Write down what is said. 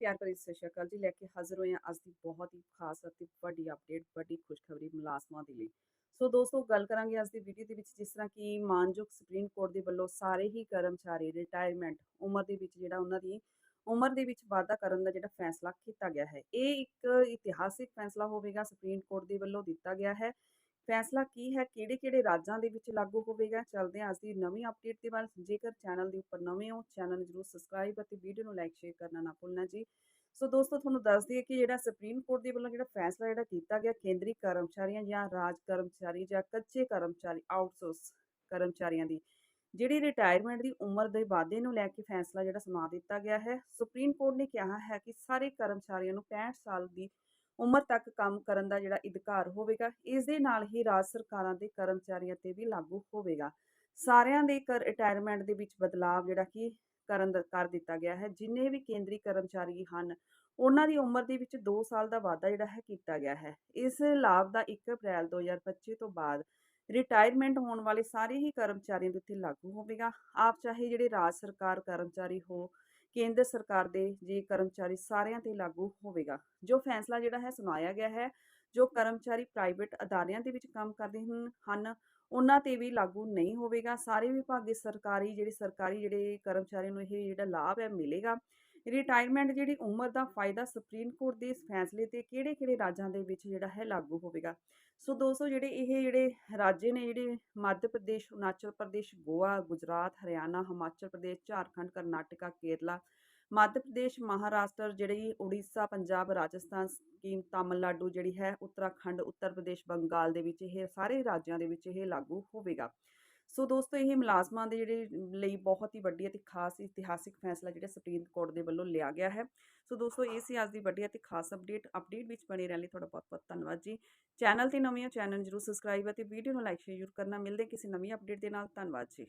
ਪਿਆਰ ਭਰੀ ਸਤਿ ਸ਼੍ਰੀ ਅਕਾਲ ਜੀ। ਲੈ ਕੇ ਹਾਜ਼ਰ ਹੋਏ ਹਾਂ ਅੱਜ ਦੀ ਬਹੁਤ ਹੀ ਖਾਸ ਅਤੇ ਵੱਡੀ ਅਪਡੇਟ ਵੱਡੀ ਖੁਸ਼ਖਬਰੀ ਮੁਲਾਜ਼ਮਾਂ ਦੇ ਲਈ। ਸੋ ਦੋਸਤੋ, ਗੱਲ ਕਰਾਂਗੇ ਅੱਜ ਦੀ ਵੀਡੀਓ ਦੇ ਵਿੱਚ, ਜਿਸ ਤਰ੍ਹਾਂ ਕਿ ਮਾਨਯੋਗ ਸੁਪਰੀਮ ਕੋਰਟ ਦੇ ਵੱਲੋਂ ਸਾਰੇ ਹੀ ਕਰਮਚਾਰੀ ਰਿਟਾਇਰਮੈਂਟ ਉਮਰ ਦੇ ਵਿੱਚ ਜਿਹੜਾ ਉਹਨਾਂ ਦੀ ਉਮਰ ਦੇ ਵਿੱਚ ਵਾਧਾ ਕਰਨ ਦਾ ਜਿਹੜਾ ਫੈਸਲਾ ਕੀਤਾ ਗਿਆ ਹੈ। ਇਹ ਇੱਕ ਇਤਿਹਾਸਿਕ ਫੈਸਲਾ ਹੋਵੇਗਾ ਸੁਪਰੀਮ ਕੋਰਟ ਦੇ ਵੱਲੋਂ ਦਿੱਤਾ ਗਿਆ ਹੈ। ਫੈਸਲਾ ਕੀ ਹੈ? ਕਿਹੜੇ ਕਿਹੜੇ ਰਾਜਾਂ ਦੇ ਵਿੱਚ ਲਾਗੂ ਹੋਵੇਗਾ? ਚੱਲਦੇ ਹਾਂ ਅੱਜ ਦੀ ਨਵੀਂ ਅਪਡੇਟ ਦੇ ਵੱਲ। ਜੇਕਰ ਚੈਨਲ ਦੇ ਉੱਪਰ ਨਵੇਂ ਹੋ ਚੈਨਲ ਨੂੰ ਜਰੂਰ ਸਬਸਕ੍ਰਾਈਬ ਅਤੇ ਵੀਡੀਓ ਨੂੰ ਲਾਈਕ ਸ਼ੇਅਰ ਕਰਨਾ ਨਾ ਭੁੱਲਣਾ ਜੀ। ਸੋ ਦੋਸਤੋ, ਤੁਹਾਨੂੰ ਦੱਸ ਦਈਏ ਕਿ ਜਿਹੜਾ ਸੁਪਰੀਮ ਕੋਰਟ ਦੇ ਵੱਲੋਂ ਜਿਹੜਾ ਫੈਸਲਾ ਜਿਹੜਾ ਕੀਤਾ ਗਿਆ, ਕੇਂਦਰੀ ਕਰਮਚਾਰੀਆਂ ਜਾਂ ਰਾਜ ਕਰਮਚਾਰੀ ਜਾਂ ਕੱਚੇ ਕਰਮਚਾਰੀ ਆਊਟਸੋਰਸ ਕਰਮਚਾਰੀਆਂ ਦੀ, ਜਿਹੜੀ ਰਿਟਾਇਰਮੈਂਟ ਦੀ ਉਮਰ ਦੇ ਵਾਧੇ ਨੂੰ ਲੈ ਕੇ ਫੈਸਲਾ ਜਿਹੜਾ ਸੁਣਾ ਦਿੱਤਾ ਗਿਆ ਹੈ। ਸੁਪਰੀਮ ਕੋਰਟ ਨੇ ਕਿਹਾ ਹੈ ਕਿ ਸਾਰੇ ਕਰਮਚਾਰੀਆਂ ਨੂੰ 65 ਸਾਲ ਦੀ ਉਮਰ ਤੱਕ ਕੰਮ ਕਰਨ ਦਾ ਜਿਹੜਾ ਅਧਿਕਾਰ ਹੋਵੇਗਾ ਇਸ ਦੇ ਨਾਲ ਹੀ ਰਾਜ ਸਰਕਾਰਾਂ ਦੇ ਕਰਮਚਾਰੀਆਂ ਤੇ ਵੀ ਲਾਗੂ ਹੋਵੇਗਾ। ਸਾਰਿਆਂ ਦੇ ਕਰ ਰਿਟਾਇਰਮੈਂਟ ਦੇ ਵਿੱਚ ਬਦਲਾਅ ਜਿਹੜਾ ਕਿ ਕਰਨ ਦਾ, ਕਰ ਦਿੱਤਾ ਗਿਆ ਹੈ। ਜਿੰਨੇ ਵੀ ਕੇਂਦਰੀ ਕਰਮਚਾਰੀ ਹਨ, ਉਹਨਾਂ ਦੀ ਉਮਰ ਦੇ ਵਿੱਚ 2 ਸਾਲ ਦਾ ਵਾਧਾ ਜਿਹੜਾ ਹੈ ਕੀਤਾ ਗਿਆ ਹੈ। ਇਸ ਲਾਭ ਦਾ 1 ਅਪ੍ਰੈਲ 2025 ਤੋਂ ਬਾਅਦ ਰਿਟਾਇਰਮੈਂਟ ਹੋਣ ਵਾਲੇ ਸਾਰੇ ਹੀ ਕਰਮਚਾਰੀਆਂ ਦੇ ਉੱਤੇ ਲਾਗੂ ਹੋਵੇਗਾ। ਆਪ ਚਾਹੇ ਜਿਹੜੇ ਰਾਜ ਸਰਕਾਰ ਕਰਮਚਾਰੀ ਹੋ ਕੇਂਦਰ ਸਰਕਾਰ ਦੇ ਜੇ ਕਰਮਚਾਰੀ ਸਾਰਿਆਂ ਤੇ ਲਾਗੂ ਹੋਵੇਗਾ। ਜੋ ਫੈਸਲਾ ਜਿਹੜਾ ਹੈ ਸੁਣਾਇਆ ਗਿਆ ਹੈ, ਜੋ ਕਰਮਚਾਰੀ ਪ੍ਰਾਈਵੇਟ ਅਦਾਰਿਆਂ ਦੇ ਵਿੱਚ ਕੰਮ ਕਰਦੇ ਹਨ ਹਨ, ਉਹਨਾਂ ਤੇ ਵੀ ਲਾਗੂ ਨਹੀਂ ਹੋਵੇਗਾ। ਸਾਰੇ ਵਿਭਾਗੀ ਸਰਕਾਰੀ, ਜਿਹੜੇ ਸਰਕਾਰੀ ਜਿਹੜੇ ਕਰਮਚਾਰੀ ਨੂੰ ਇਹ ਜਿਹੜਾ ਲਾਭ ਹੈ ਮਿਲੇਗਾ। ਰਿਟਾਇਰਮੈਂਟ ਜਿਹੜੀ ਉਮਰ ਦਾ ਫਾਇਦਾ ਸੁਪਰੀਮ ਕੋਰਟ ਦੇ ਇਸ ਫੈਸਲੇ ਤੇ ਕਿਹੜੇ-ਕਿਹੜੇ ਰਾਜਾਂ ਦੇ ਵਿੱਚ ਜਿਹੜਾ ਹੈ ਲਾਗੂ ਹੋਵੇਗਾ? ਸੋ ਦੋਸਤੋ, ਜਿਹੜੇ ਇਹ ਜਿਹੜੇ ਰਾਜੇ ਨੇ ਜਿਹੜੇ ਮੱਧ ਪ੍ਰਦੇਸ਼, ਅਰੁਣਾਚਲ ਪ੍ਰਦੇਸ਼, ਗੋਆ, ਗੁਜਰਾਤ, ਹਰਿਆਣਾ, ਹਿਮਾਚਲ ਪ੍ਰਦੇਸ਼, ਝਾਰਖੰਡ, ਕਰਨਾਟਕਾ, ਕੇਰਲਾ, ਮੱਧ ਪ੍ਰਦੇਸ਼, ਮਹਾਰਾਸ਼ਟਰ, ਜਿਹੜੀ ਉੜੀਸਾ, ਪੰਜਾਬ, ਰਾਜਸਥਾਨ, ਸਕੀਮ ਤਾਮਿਲਨਾਡੂ ਜਿਹੜੀ ਹੈ, ਉੱਤਰਾਖੰਡ, ਉੱਤਰ ਪ੍ਰਦੇਸ਼, ਬੰਗਾਲ ਦੇ ਵਿੱਚ ਇਹ ਸਾਰੇ ਰਾਜਾਂ ਦੇ ਵਿੱਚ ਇਹ ਲਾਗੂ ਹੋਵੇਗਾ। ਸੋ ਦੋਸਤੋ, ਇਹ ਮੁਲਾਜ਼ਮਾਂ ਦੇ ਜਿਹੜੇ ਲਈ ਬਹੁਤ ਹੀ ਵੱਡੀ ਅਤੇ ਖਾਸ ਇਤਿਹਾਸਿਕ ਫੈਸਲਾ ਜਿਹੜਾ ਸੁਪਰੀਮ ਕੋਰਟ ਦੇ ਵੱਲੋਂ ਲਿਆ ਗਿਆ ਹੈ। ਸੋ ਦੋਸਤੋ, ਇਹ ਸੀ ਅੱਜ ਦੀ ਵੱਡੀ ਅਤੇ ਖਾਸ ਅਪਡੇਟ ਅਪਡੇਟ ਵਿੱਚ ਬਣੇ ਰਹਿਣ ਲਈ ਤੁਹਾਡਾ ਬਹੁਤ ਬਹੁਤ ਧੰਨਵਾਦ ਜੀ। ਚੈਨਲ ਤੇ ਨਵੇਂ ਹੋ ਚੈਨਲ ਜਰੂਰ ਸਬਸਕ੍ਰਾਈਬ ਅਤੇ ਵੀਡੀਓ ਨੂੰ ਲਾਈਕ ਸ਼ੇਅਰ ਕਰਨਾ। ਮਿਲਦੇ ਕਿਸੇ ਨਵੀਂ ਅਪਡੇਟ ਦੇ ਨਾਲ। ਧੰਨਵਾਦ ਜੀ।